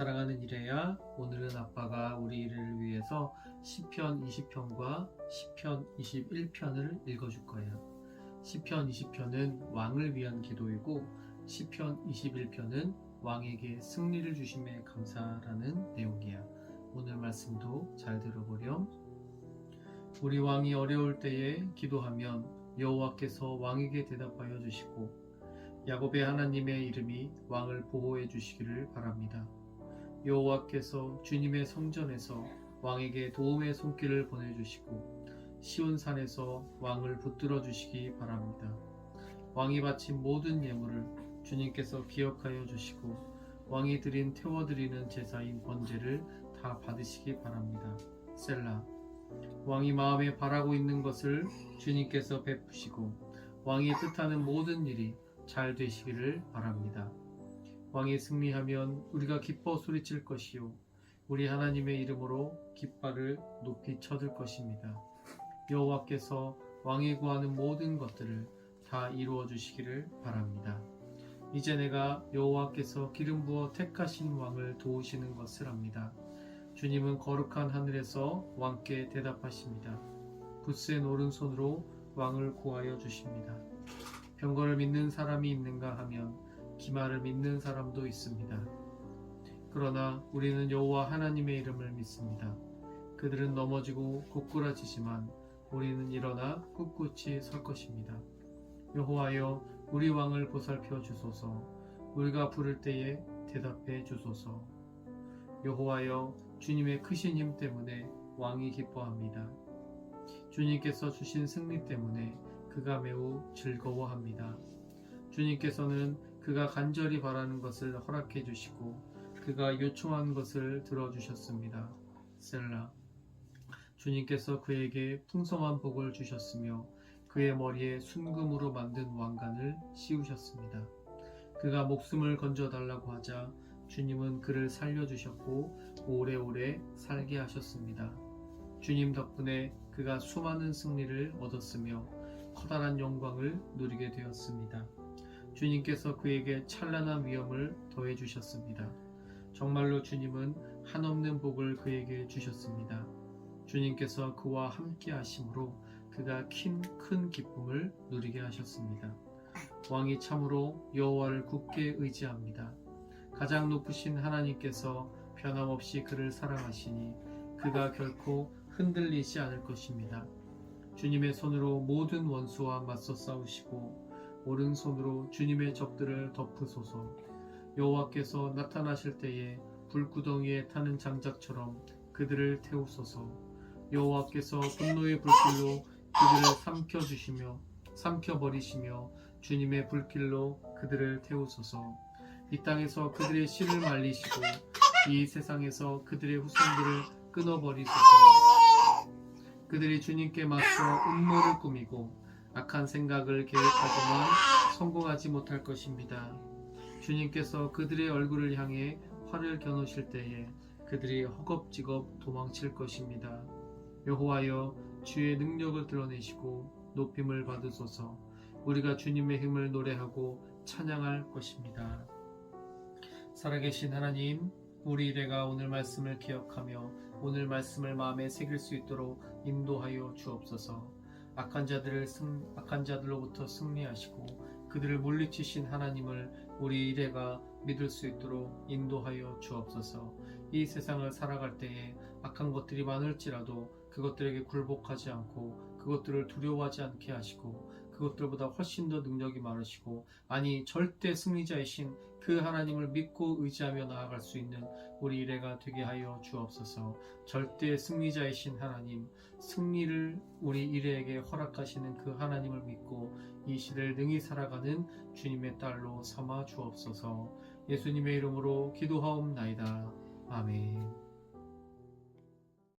사랑하는 이래야 오늘은 아빠가 우리 이래를 위해서 시편 20편과 시편 21편을 읽어줄 거예요. 시편 20편은 왕을 위한 기도이고 시편 21편은 왕에게 승리를 주심에 감사라는 내용이야. 오늘 말씀도 잘 들어보렴. 우리 왕이 어려울 때에 기도하면 여호와께서 왕에게 대답하여 주시고 야곱의 하나님의 이름이 왕을 보호해 주시기를 바랍니다. 여호와께서 주님의 성전에서 왕에게 도움의 손길을 보내주시고 시온산에서 왕을 붙들어 주시기 바랍니다. 왕이 바친 모든 예물을 주님께서 기억하여 주시고 왕이 드린 태워 드리는 제사인 번제를 다 받으시기 바랍니다. 셀라 왕이 마음에 바라고 있는 것을 주님께서 베푸시고 왕이 뜻하는 모든 일이 잘 되시기를 바랍니다. 왕이 승리하면 우리가 기뻐 소리칠 것이요 우리 하나님의 이름으로 깃발을 높이 쳐들 것입니다. 여호와께서 왕이 구하는 모든 것들을 다 이루어 주시기를 바랍니다. 이제 내가 여호와께서 기름 부어 택하신 왕을 도우시는 것을 압니다. 주님은 거룩한 하늘에서 왕께 대답하십니다. 굳센 오른손으로 왕을 구하여 주십니다. 병거를 믿는 사람이 있는가 하면 기마를 믿는 사람도 있습니다. 그러나 우리는 여호와 하나님의 이름을 믿습니다. 그들은 넘어지고 고꾸라지지만 우리는 일어나 꿋꿋이 설 것입니다. 여호와여 우리 왕을 보살펴 주소서. 우리가 부를 때에 대답해 주소서. 여호와여 주님의 크신 힘 때문에 왕이 기뻐합니다. 주님께서 주신 승리 때문에 그가 매우 즐거워합니다. 주님께서는 그가 간절히 바라는 것을 허락해 주시고 그가 요청한 것을 들어주셨습니다. 셀라 주님께서 그에게 풍성한 복을 주셨으며 그의 머리에 순금으로 만든 왕관을 씌우셨습니다. 그가 목숨을 건져 달라고 하자 주님은 그를 살려주셨고 오래오래 살게 하셨습니다. 주님 덕분에 그가 수많은 승리를 얻었으며 커다란 영광을 누리게 되었습니다. 주님께서 그에게 찬란한 위엄을 더해 주셨습니다. 정말로 주님은 한없는 복을 그에게 주셨습니다. 주님께서 그와 함께 하심으로 그가 큰, 큰 기쁨을 누리게 하셨습니다. 왕이 참으로 여호와를 굳게 의지합니다. 가장 높으신 하나님께서 변함없이 그를 사랑하시니 그가 결코 흔들리지 않을 것입니다. 주님의 손으로 모든 원수와 맞서 싸우시고 오른손으로 주님의 적들을 덮으소서. 여호와께서 나타나실 때에 불구덩이에 타는 장작처럼 그들을 태우소서. 여호와께서 분노의 불길로 그들을 삼켜 주시며 삼켜 버리시며 주님의 불길로 그들을 태우소서. 이 땅에서 그들의 씨를 말리시고 이 세상에서 그들의 후손들을 끊어버리소서. 그들이 주님께 맞서 음모를 꾸미고 악한 생각을 계획하지만 성공하지 못할 것입니다. 주님께서 그들의 얼굴을 향해 활을 겨누실 때에 그들이 허겁지겁 도망칠 것입니다. 여호와여 주의 능력을 드러내시고 높임을 받으소서. 우리가 주님의 힘을 노래하고 찬양할 것입니다. 살아계신 하나님, 우리 일회가 오늘 말씀을 기억하며 오늘 말씀을 마음에 새길 수 있도록 인도하여 주옵소서. 악한 자들을 승, 악한 자들로부터 승리하시고 그들을 물리치신 하나님을 우리 일회가 믿을 수 있도록 인도하여 주옵소서. 이 세상을 살아갈 때에 악한 것들이 많을지라도 그것들에게 굴복하지 않고 그것들을 두려워하지 않게 하시고 그것들보다 훨씬 더 능력이 많으시고 아니 절대 승리자이신 그 하나님을 믿고 의지하며 나아갈 수 있는 우리 일회가 되게 하여 주옵소서. 절대 승리자이신 하나님, 승리를 우리 일회에게 허락하시는 그 하나님을 믿고 이 시대를 능히 살아가는 주님의 딸로 삼아 주옵소서. 예수님의 이름으로 기도하옵나이다. 아멘.